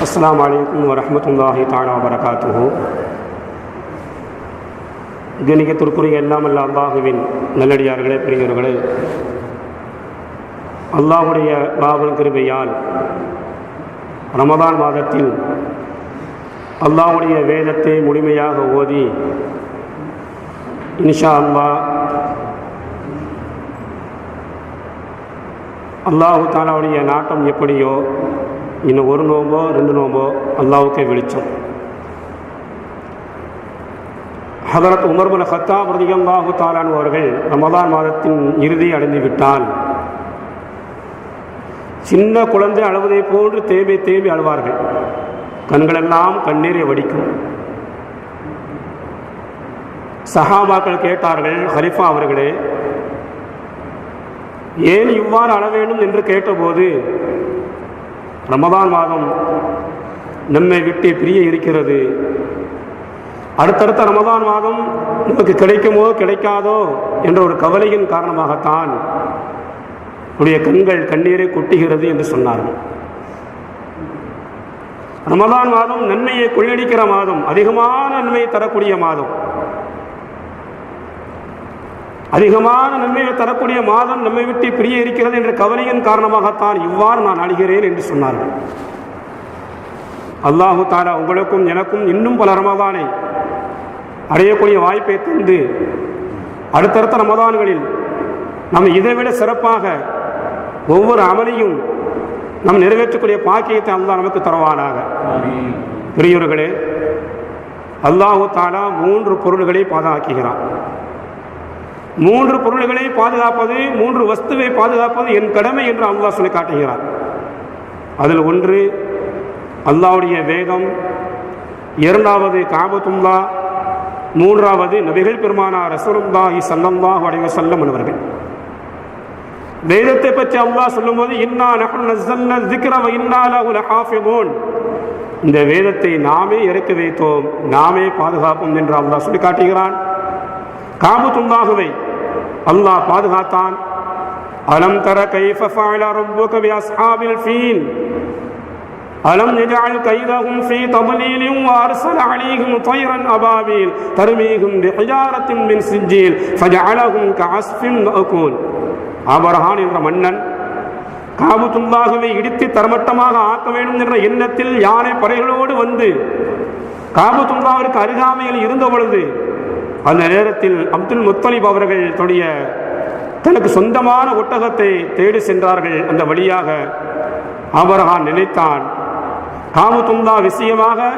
அஸ்ஸலாமு அலைக்கும் வரஹ்மத்துல்லாஹி தாலா வரகாத்துஹு கணிகத்திற்குரிய எல்லாம் அல்ல அல்லாஹுவின் நல்லடியார்களே பெரியவர்களே. அல்லாஹுடைய பாபன் கிருபையால் ரமதான் மாதத்தில் அல்லாஹுடைய வேதத்தை முழுமையாக ஓதி இன்ஷா அல்லா அல்லாஹு தாலாவுடைய நாட்டம் எப்படியோ இன்னும் ஒரு நோம்போ ரெண்டு நோம்போ அல்லாவுக்கே வெளிச்சம். ஹதரத் உமர்புல் ஹத்தாப் ரதியல்லாஹு தாலான் அவர்கள் ரமதான் மாதத்தின் இறுதி அடைந்து விட்டால் சின்ன குழந்தை அழுவதை போன்று தேம்பி தேம்பி அழுவார்கள். கண்களெல்லாம் கண்ணீரை வடிக்கும். சஹாபாக்கள் கேட்டார்கள் ஹலிஃபா அவர்களே ஏன் இவ்வாறு அழ வேண்டும்? என்று கேட்டபோது ரமதான் மாதம் நம்மை விட்டு பிரிய இருக்கிறது. அடுத்தடுத்த ரமதான் மாதம் நமக்கு கிடைக்குமோ கிடைக்காதோ என்ற ஒரு கவலையின் காரணமாகத்தான் உடைய கண்கள் கண்ணீரை கொட்டுகிறது என்று சொன்னார்கள். ரமதான் மாதம் நன்மையை கொள்ளடிக்கிற மாதம் அதிகமான நன்மையை தரக்கூடிய மாதம். அதிகமான நன்மையை தரக்கூடிய மாதம் நம்மை விட்டு பிரிய இருக்கிறது என்ற கவலையின் காரணமாகத்தான் இவ்வாறு நான் அழுகிறேன் என்று சொன்னார்கள். அல்லாஹு தாலா உங்களுக்கும் எனக்கும் இன்னும் பல ரமதானை அடையக்கூடிய வாய்ப்பை தந்து அடுத்தடுத்த ரமதான்களில் நாம் இதைவிட சிறப்பாக ஒவ்வொரு அமலையும் நாம் நிறைவேற்றக்கூடிய பாக்கியத்தை அல்லாஹ் நமக்கு தருவானாக. பெரியவர்களே அல்லாஹு தாலா மூன்று பொருள்களை பாதுகாக்கிறான். மூன்று பொருள்களை பாதுகாப்பது மூன்று வஸ்துவை பாதுகாப்பது என் கடமை என்று அல்லாஹ் சொல்லி காட்டுகிறார். அதில் ஒன்று அல்லாவுடைய வேதம். இரண்டாவது காபத்துல்லா. மூன்றாவது நபிகள் பெருமானார் ரசூலுல்லாஹி சல்லல்லாஹு அலைஹி வஸல்லம் என்பவர்கள் வேதத்தை பற்றி அல்லாஹ் சொல்லும்போது இன்னா நஹ்னு நஸல்னா ذிக்ர வ இன்னா லஹு லஹாஃபிதூன். இந்த வேதத்தை நாமே இறக்கி வைத்தோம் நாமே பாதுகாப்போம் என்று அல்லாஹ் சொல்லி காட்டுகிறான். காபத்துல்லாஹுவை அல்லாஹ் பாதுகாத்தான். அலம் தர கைஃப ஃபஅல ரப்புக பி அஸ்ஹாபில் ஃபீல் அலம் நஜஅல் கைதஹும் ஃபீ தப்லீலின் வ அர்ஸல அலைஹிம் தைரன் அபாபில். தர்மீஹும் மின் சிஜ்ஜீல் ஃபஜஅலஹும் கஅஸ்ஃபின் மஅகூல். ஆபரஹான் என்ற மன்னன் காபுத்துல்லாகவே இடித்து தரமட்டமாக ஆக்க வேண்டும் என்ற எண்ணத்தில் யானை பறைகளோடு வந்து காபுத்துல்லாவிற்கு அருகாமையில் இருந்த பொழுது அந்த நேரத்தில் அப்துல் முத்தலிப் அவர்கள் தன்னுடைய தனக்கு சொந்தமான ஒட்டகத்தை தேடி சென்றார்கள். அந்த வழியாக ஆபரகான் நினைத்தான் காபத்துல்லா விஷயமாக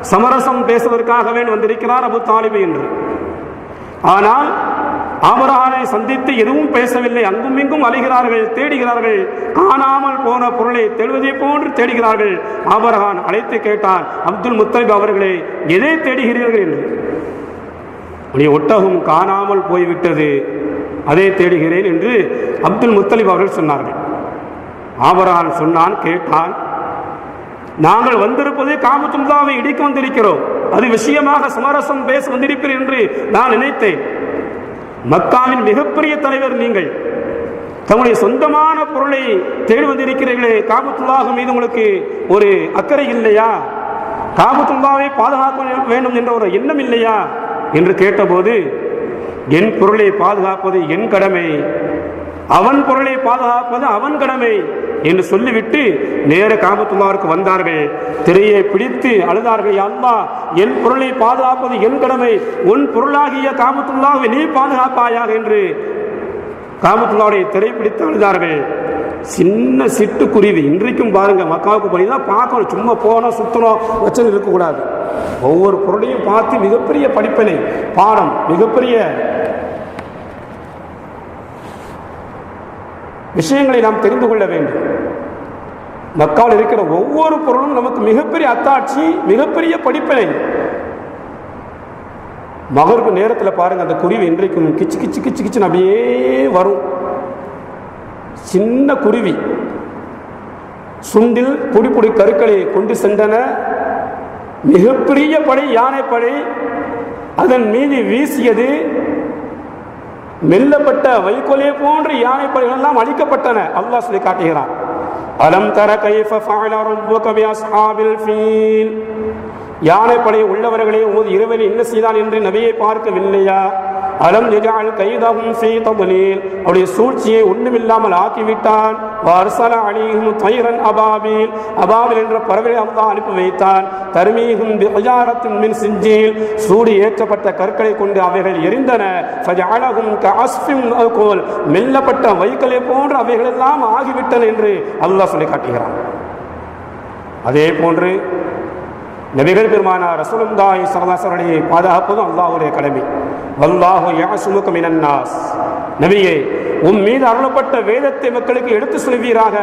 சமரசம் பேசுவதற்காகவே வந்திருக்கிறார் அபு தாலிபு என்று. ஆனால் ஆபரகானை சந்தித்து எதுவும் பேசவில்லை. அங்கும் இங்கும் அலைகிறார்கள் தேடுகிறார்கள். காணாமல் போன பொருளை தேடுவதை போன்று தேடுகிறார்கள். ஆபரகான் அழைத்து கேட்டான் அப்துல் முத்தலிப் அவர்களே எதை தேடுகிறீர்கள்? என்று. உடைய ஒட்டகம் காணாமல் போய்விட்டது. அதை தேடுகிறேன் என்று அப்துல் முத்தலிப் அவர்கள் சொன்னார்கள். ஆபரான் சொன்னான் கேட்டான் நாங்கள் வந்திருப்பது காமத்தும்தாவை இடிக்க வந்திருக்கிறோம். அது விஷயமாக சமரசம் பேச வந்திருப்பீர் என்று நான் நினைத்தேன். மக்காவின் மிகப்பெரிய தலைவர் நீங்கள். தங்களுடைய சொந்தமான பொருளை தேடி வந்திருக்கிறீர்களே காபத்துல்லாஹ் மீது உங்களுக்கு ஒரு அக்கறை இல்லையா? காபத்துல்லாவை பாதுகாக்க வேண்டும் என்ற ஒரு எண்ணம் இல்லையா? என்று கேட்டபோது என் பொருளை பாதுகாப்பது என் கடமை. அவன் பொருளை பாதுகாப்பது அவன் கடமை என்று சொல்லிவிட்டு நேர காபத்துல்லாவிற்கு வந்தார்கள். திரையை பிடித்து அழுதார்கள் அல்லா என் பொருளை பாதுகாப்பது என் கடமை. உன் பொருளாகிய காமத்துள்ளாவை நீ பாதுகாப்பாயாக என்று காமத்துள்ளாவுடைய திரை பிடித்து அழுதார்கள். சின்ன சிட்டுக்குருவி இன்றைக்கும் பாருங்க மக்காவுக்கு போய் தான் பார்க்கணும். சும்மா போனோம் சுத்தணும் வச்சுன்னு இருக்கக்கூடாது. ஒவ்வொரு பொருளையும் பார்த்து மிகப்பெரிய படிப்பினை பாடம் மிகப்பெரிய விஷயங்களை நாம் தெரிந்து கொள்ள வேண்டும். மக்கால் இருக்கிற ஒவ்வொரு பொருளும் நமக்கு மிகப்பெரிய அத்தாட்சி மிகப்பெரிய படிப்பினை. மகருக்கு நேரத்தில் பாருங்க அந்த குருவி இன்றைக்கும் கிச்சு கிச்சு கிச்சு கிச்சுன்னு அப்படியே வரும். சின்ன குருவி. சுண்டில் பொடி பொடி கருக்களை கொண்டு சென்றன. மிகப்பெரிய படை யானைப்படை அதன் மீது வீசியது மெல்லப்பட்ட வைக்கோலே போன்ற யானைப்படைகள் எல்லாம் அழிக்கப்பட்டன. அல்லாஹ் சொல்லி காட்டுகிறான். அலம் தர கைஃப ஃபஅல ரப்புக பிஅஸ்ஹாபில் ஃபீல். யானைப்படை உள்ளவர்களே உமது இரவில் என்ன செய்தான் என்று நபியை பார்க்கவில்லையா? அலம் நிஜால் கைதகும் ஃபீ அவருடைய சூழ்ச்சியை ஒன்றுமில்லாமல் ஆக்கிவிட்டான். வர்சல அணியும் தைரன் அபாபில். அபாபில் என்ற பறவை அல்லா அனுப்பி வைத்தான். தருமீகும் விஜாரத்தின் மின் சிஞ்சீல் சூடி ஏற்றப்பட்ட கற்களை கொண்டு அவைகள் எரிந்தன. ஃபஜஅலஹும் காஸ்பிம் கோல் மெல்லப்பட்ட வைக்கலை போன்று அவைகளெல்லாம் ஆகிவிட்டன என்று அல்லாஹ் சொல்லி காட்டுகிறான். அதே போன்று நபிகள் பெருமானா ரசூலுல்லாஹி ஸல்லல்லாஹு பாதுகாப்பதும் அல்லாஹுடைய கடமை. வல்லாஹு யஅசுமுக மினன்னாஸ் நபியே உன் மீது அருளப்பட்ட வேதத்தை மக்களுக்கு எடுத்து சொல்வீராக.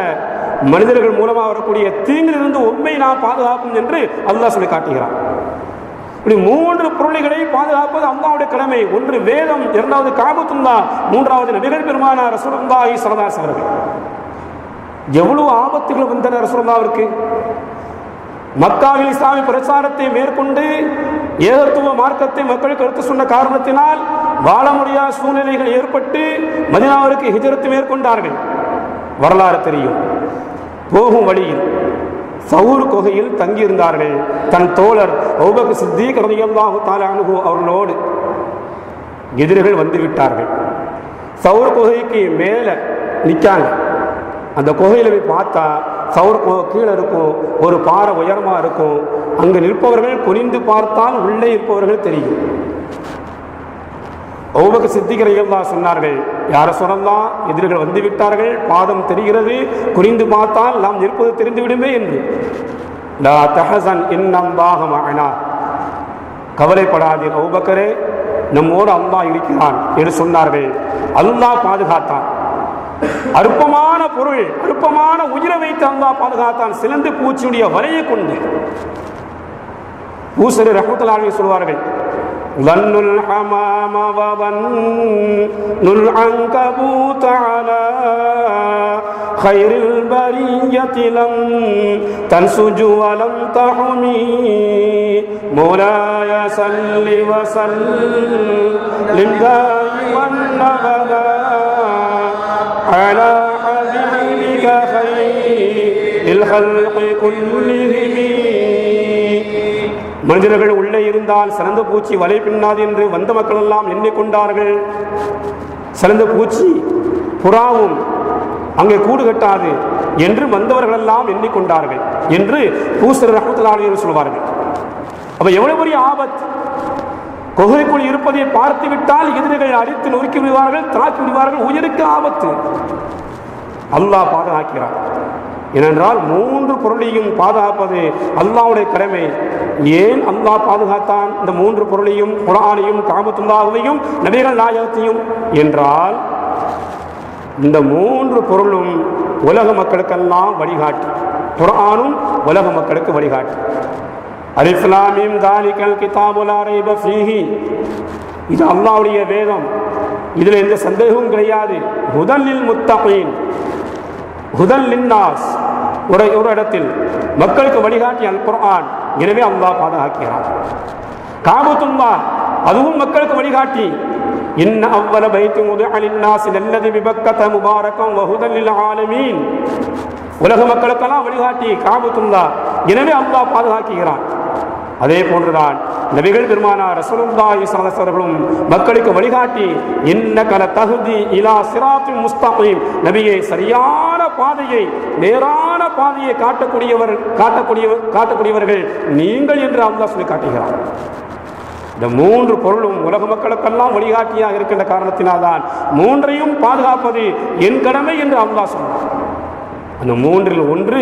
மனிதர்கள் மூலமாக வரக்கூடிய தீங்கிலிருந்து உண்மை நாம் பாதுகாக்கும் என்று அல்லாஹ் சொல்லி காட்டுகிறான். இப்படி மூன்று பொருள்களை பாதுகாப்பது அல்லாவுடைய கடமை. ஒன்று வேதம் இரண்டாவது காபத்துல்லா மூன்றாவது நபிகள் பெருமானா ரசூலுல்லாஹி ஸல்லல்லாஹு அவர்கள். எவ்வளவு ஆபத்துகள் வந்தன ரசூலுல்லாவிற்கு மக்காவில் இஸ்லாமிய பிரச்சாரத்தை மேற்கொண்டு ஏகத்துவ மார்க்கத்தை மக்களுக்கு எடுத்து சொன்ன காரணத்தினால் வாழ முடியாத சூழ்நிலைகள் ஏற்பட்டு மதினாவிற்கு ஹிஜரத்து மேற்கொண்டார்கள். வரலாறு தெரியும். போகும் வழியில் சவுர் குகையில் தங்கியிருந்தார்கள். தன் தோழர் ஒவ்வொரு சித்தீக் ரதியல்லாஹு தாலானுகு அவர்களோடு எதிரிகள் வந்து விட்டார்கள் சவுர் குகைக்கு மேலே நிற்காங்க. அந்த குகையில் போய் பார்த்தா சவுர் கீழே இருக்கும் ஒரு பாறை உயரமாக இருக்கும். அங்கு நிற்பவர்கள் குனிந்து பார்த்தால் உள்ளே இருப்பவர்கள் தெரியும். ஒவ்வொரு சித்திகரையல்லா சொன்னார்கள் யார சொல்லலாம் எதிரிகள் வந்து விட்டார்கள் பாதம் தெரிகிறது குறிந்து பார்த்தால் நாம் நிற்பது தெரிந்துவிடுமே என்று. லா தஹசன் இன்னம் பாகமானா கவலைப்படாதீர் ஒவ்வொக்கரே நம்மோடு அல்லாஹ் இருக்கிறான் என்று சொன்னார்கள். அல்லாஹ் பாதுகாத்தான். அற்பமான பொருள் அற்பமான உயிரை வைத்து அல்லாஹ் பாதுகாத்தான் சிலந்து பூச்சியுடைய வலையை கொண்டு பூசரி ரஹமத்துல்லாஹி சொல்வார்கள் ظن الحمام وظن العنكبوت على خير البرية لم تنسج ولم تحمي مولاي صل وسلم دائما ابدا على حبيبك خير الخلق كلهم மனிதர்கள் உள்ளே இருந்தால் சிறந்த பூச்சி வலை பின்னாது என்று வந்த மக்கள் எல்லாம் எண்ணிக்கொண்டார்கள் சிறந்த பூச்சி புறாவும் அங்கே கூடு கட்டாது என்று வந்தவர்கள் எல்லாம் எண்ணிக்கொண்டார்கள் என்று பூசர் ரஹமத்துல்லாஹி சொல்வார்கள் அப்ப எவ்வளவு பெரிய ஆபத்து குகைக்குள் இருப்பதை பார்த்து விட்டால் எதிரிகள் அடித்து நொறுக்கி விடுவார்கள் தாக்கி விடுவார்கள் உயிருக்கு ஆபத்து. அல்லாஹ் பாதுகாக்கிறார் ஏனென்றால் மூன்று பொருளையும் பாதுகாப்பது அல்லாவுடைய கடமை. ஏன் அல்லாஹ் பாதுகாத்தான்? இந்த மூன்று பொருளையும் குரானையும் காமத்துல்லாவையும் நபிகள் நாயகத்தையும். என்றால் இந்த மூன்று பொருளும் உலக மக்களுக்கெல்லாம் வழிகாட்டி. குரானும் உலக மக்களுக்கு வழிகாட்டி. அலிஸ்லாமியும் தாலிகல் கிதாபுலாரை ஃபீஹி இது அல்லாவுடைய வேதம். இதில் எந்த சந்தேகமும் கிடையாது. முதலில் முத்தகையின் ஹுதல் லின்னாஸ் ஒரு ஒரு இடத்தில் மக்களுக்கு வழிகாட்டி அல் குர்ஆன் எனவே அல்லாஹ் பாதுகாக்கிறான். காபத்துல்லா அதுவும் மக்களுக்கு வழிகாட்டி. இன்ன அவ்வல பைத்து முதலின்னாஸ் நல்லது விபக்கத முபாரகம் வஹுதல் ஆலமீன். உலக மக்களுக்கெல்லாம் வழிகாட்டி காபத்துல்லா எனவே அல்லாஹ் பாதுகாக்கிறான். அதே போன்றுதான் நபிகள் பெருமானார் ரசூலுல்லாஹி ஸல்லல்லாஹு அவர்களும் மக்களுக்கு வழிகாட்டி இன்னகல தகுதி இலா சிராத்தின் முஸ்தகீம். நபியை சரியான பாதையை நேரான பாதையை காட்டக்கூடியவர் காட்டக்கூடிய காட்டக்கூடியவர்கள் நீங்கள் என்று அல்லாஹ் சொல்லி காட்டுகிறார். இந்த மூன்று பொருளும் உலக மக்களுக்கெல்லாம் வழிகாட்டியாக இருக்கின்ற காரணத்தினால்தான் மூன்றையும் பாதுகாப்பது என் கடமை என்று அல்லாஹ் சொன்னார் அந்த மூன்றில் ஒன்று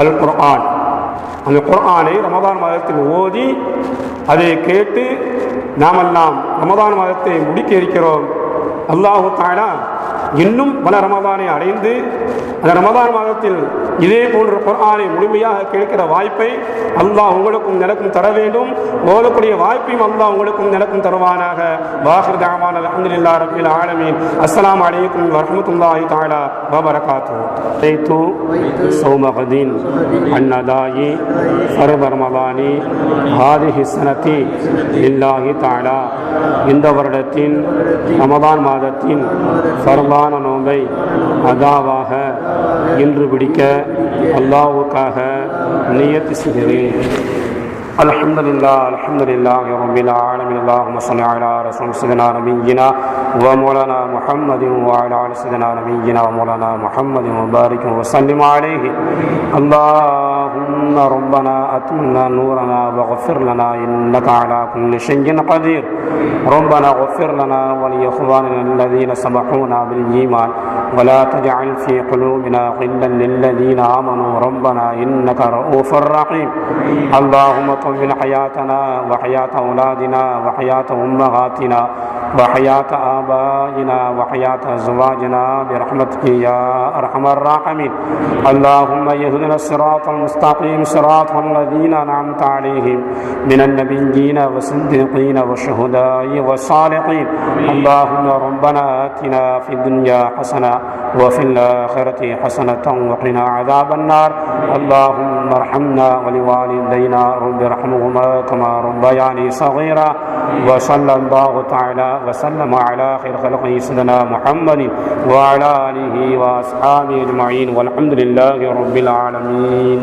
அல் குர்ஆன் அந்த குரானை ரமதான் மாதத்தில் ஓதி அதை கேட்டு நாமெல்லாம் ரமதான் மாதத்தை முடிக்க இருக்கிறோம் அல்லாஹு தானா இன்னும் பல ரமதானை அடைந்து அந்த ரமதான் மாதத்தில் இதே போன்ற குரானை முழுமையாக கேட்கிற வாய்ப்பை அல்லாஹ் உங்களுக்கும் எனக்கும் தர வேண்டும். ஓதக்கூடிய வாய்ப்பையும் அல்லாஹ் உங்களுக்கும் எனக்கும் தருவானாக. வாகர் தாமான அஹமதுல்லா ரபில் ஆலமீன். அஸ்லாம் அலைக்கும் வரமத்துல்லாஹி தாலா வபரகாத்து ரைத்து சௌமகதீன் அன்னதாயி சர்வ ரமதானி ஹாதிஹி சனதி இல்லாஹி தாலா இந்த வருடத்தின் ரமதான் மாதத்தின் சர்வா பரதான நோன்பை அதாவாக இன்று பிடிக்க அல்லாவுக்காக நியத்தி செய்கிறேன். الحمد لله الحمد لله رب العالمين. اللهم صل على رسول سيدنا نبينا ومولانا محمد وعلى آل سيدنا نبينا ومولانا محمد وبارك وسلم عليه. اللهم ربنا اتمنا نورنا واغفر لنا إنك على كل شيء قدير. ربنا اغفر لنا ولإخواننا الذين سبقونا بالإيمان. ولا تجعل في قلوبنا غلا للذين آمنوا. ربنا إنك رؤوف رحيم. اللهم طول حياتنا وحياة أولادنا وحياة أمهاتنا وحياة آبائنا وحياة أزواجنا برحمتك يا أرحم الراحمين. اللهم يهدنا الصراط المستقيم صراط الذين أنعمت عليهم من النبيين والصديقين والشهداء والصالحين. اللهم ربنا آتنا في الدنيا حسنة وفي الآخرة حسنة وقنا عذاب النار. اللهم ارحمنا ولوالدينا رب ارحمهما كما ربياني صغيرا. وصلى الله تعالى وسلم على خير خلقه سيدنا محمد وعلى آله وأصحابه أجمعين. والحمد لله رب العالمين.